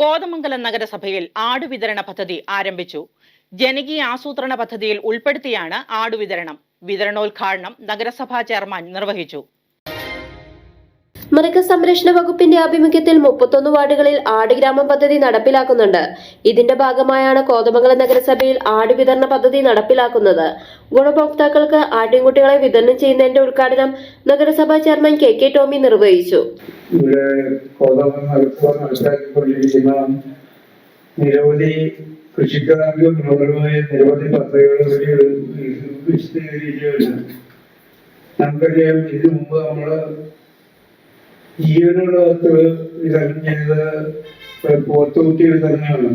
കോതമംഗലം നഗരസഭയിൽ ആടുവിതരണ പദ്ധതി ആരംഭിച്ചു. ജനകീയ ആസൂത്രണ പദ്ധതിയിൽ ഉൾപ്പെടുത്തിയാണ് ആടുവിതരണം വിതരണോദ്ഘാടനം നഗരസഭാ ചെയർമാൻ നിർവഹിച്ചു. മൃഗസംരക്ഷണ വകുപ്പിന്റെ ആഭിമുഖ്യത്തിൽ മുപ്പത്തൊന്ന് വാർഡുകളിൽ ആടുഗ്രാമം പദ്ധതി നടപ്പിലാക്കുന്നുണ്ട്. ഇതിന്റെ ഭാഗമായാണ് കോതമംഗലം നഗരസഭയിൽ ആട് വിതരണ പദ്ധതി നടപ്പിലാക്കുന്നത്. ഗുണഭോക്താക്കൾക്ക് ആട്ടിൻകുട്ടികളെ വിതരണം ചെയ്യുന്നതിന്റെ ഉദ്ഘാടനം നഗരസഭാ ചെയർമാൻ കെ കെ ടോമി നിർവഹിച്ചു. ഇവിടെ കോതം നഗരസഭ മനസ്സിലാക്കിക്കൊണ്ടിരിക്കുന്ന നിരവധി കൃഷിക്കാർക്ക് മനോഹരമായ നിരവധി പദ്ധതികൾ ഇവിടെ വിശദീകരിക്കുകയാണ് നമുക്കറിയാം ഇതിനു മുമ്പ് നമ്മൾ ജീവനുള്ളവർക്ക് വിതരണം ചെയ്ത പോത്തുകുട്ടി വിതരണമാണ്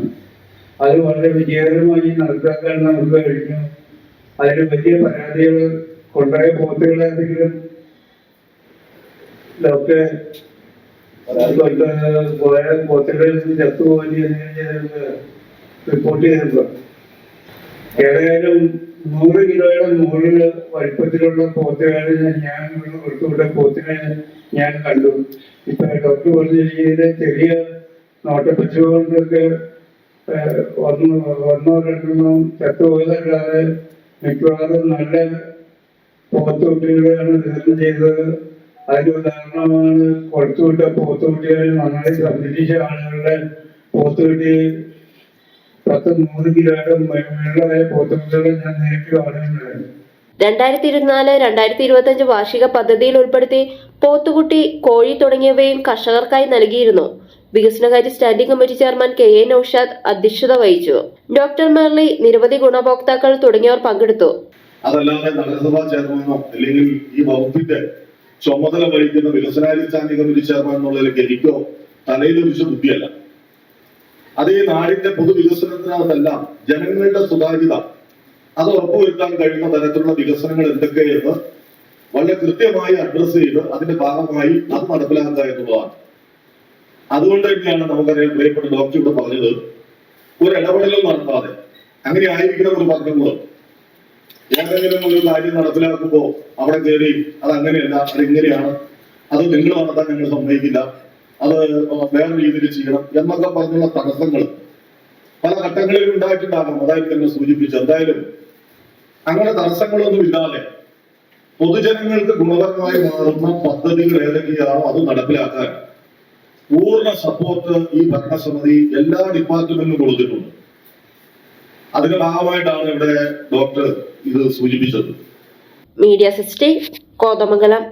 അത് വളരെ വിജയകരമായി നടപ്പാക്കാൻ നമുക്ക് കഴിഞ്ഞു. അതിന് വലിയ പരാതികൾ കൊണ്ടുപോയ പോത്തുകളെ ഇതൊക്കെ അതുകൊണ്ട് പോയ ഏതായാലും നൂറ് കിലോയുടെ മുകളിൽ വലിപ്പത്തിലുള്ള പോത്തുകളിൽ ഞാൻ കൊടുത്തുവിട്ട പോത്തിനെ ഞാൻ കണ്ടു. ഇപ്പൊ ഡോക്ടർ പറഞ്ഞിരിക്കുന്നതിന് ചെറിയ നോട്ടപ്പച്ച കൊണ്ടൊക്കെ ഏഹ്, ഒന്ന് ഒന്നോ രണ്ടെണ്ണോ ചത്തുപോയതല്ലാതെ മിക്കവാറും നല്ല പോത്തുകുട്ടികളെയാണ് വിതരണം ചെയ്തത്. അതിന് ഉദാഹരണമാണ് കൊടുത്തുവിട്ട പോത്തുകുട്ടികൾ നന്നായി സംരക്ഷിച്ച ആളുകളുടെ പോത്തുകുട്ടി പത്ത് നൂറ് കിലോയുടെ മേളായ പോത്തുകുട്ടികളെ ഞാൻ നേരിട്ട് കാണുന്നുണ്ടായിരുന്നു രണ്ടായിരത്തി ഇരുപത്തിനാല് രണ്ടായിരത്തി ഇരുപത്തി അഞ്ച് വാർഷിക പദ്ധതിയിൽ ഉൾപ്പെടുത്തി പോത്തുകുട്ടി കോഴി തുടങ്ങിയവയും കർഷകർക്കായി നൽകിയിരുന്നു. വികസനകാര്യ standing committee chairman K A Naushad അധ്യക്ഷത വഹിച്ചു. ഡോക്ടർ മെർലി നിരവധി ഗുണഭോക്താക്കൾ തുടങ്ങിയവർ പങ്കെടുത്തു. അതല്ലാതെ നഗരസഭാ ചെയർമാനോ അല്ലെങ്കിൽ ഈ വകുപ്പിന്റെ ചുമതല വഹിക്കുന്ന സ്റ്റാൻഡിംഗ് കമ്മിറ്റി ചെയർമാൻ എന്നുള്ളതിലേക്ക് എനിക്കോ തലയിൽ തലയിലൊരിച്ച ബുദ്ധിയല്ല. അത് ഈ നാടിന്റെ പൊതുവികസനത്തിനകത്തെല്ലാം ജനങ്ങളുടെ സുതാര്യത. അത് ഉറപ്പുവരുത്താൻ കഴിയുന്ന തരത്തിലുള്ള വികസനങ്ങൾ എന്തൊക്കെയെന്ന് വളരെ കൃത്യമായി അഡ്രസ് ചെയ്ത് അതിന്റെ ഭാഗമായി അത് നടപ്പിലാക്കുക എന്നുള്ളതാണ്. അതുകൊണ്ട് തന്നെയാണ് നമുക്കറിയാം പ്രിയപ്പെട്ട ഡോക്ടർ ഇവിടെ പറഞ്ഞത് ഒരു ഇടപെടലും നടത്താതെ. അങ്ങനെ ആയിരിക്കണം ഒരു പറഞ്ഞത് ഏതെങ്കിലും ഒരു കാര്യം നടപ്പിലാക്കുമ്പോ അവിടെ കയറി അത് അങ്ങനെയല്ല അത് ഇങ്ങനെയാണ്. അത് നിങ്ങൾ നടത്താൻ ഞങ്ങൾ സമ്മതിക്കില്ല. അത് വേറെ രീതിയിൽ ചെയ്യണം എന്നൊക്കെ പറഞ്ഞുള്ള തടസ്സങ്ങൾ പല ഘട്ടങ്ങളിൽ ഉണ്ടായിട്ടുണ്ടാകണം അതായത് തന്നെ സൂചിപ്പിച്ചു എന്തായാലും അങ്ങനെ തടസ്സങ്ങളൊന്നും ഇല്ലാതെ പൊതുജനങ്ങൾക്ക് ഗുണപരമായി മാറുന്ന പദ്ധതികൾ ഏതൊക്കെയാണോ അത് നടപ്പിലാക്കാൻ പൂർണ സപ്പോർട്ട് ഈ ഭരണസമിതി എല്ലാ ഡിപ്പാർട്ട്മെന്റിനും കൊടുത്തിട്ടുണ്ട്. അതിന്റെ ഭാഗമായിട്ടാണ് ഇവിടെ ഡോക്ടർ ഇത് സൂചിപ്പിച്ചത്. Media city Kothamangalam.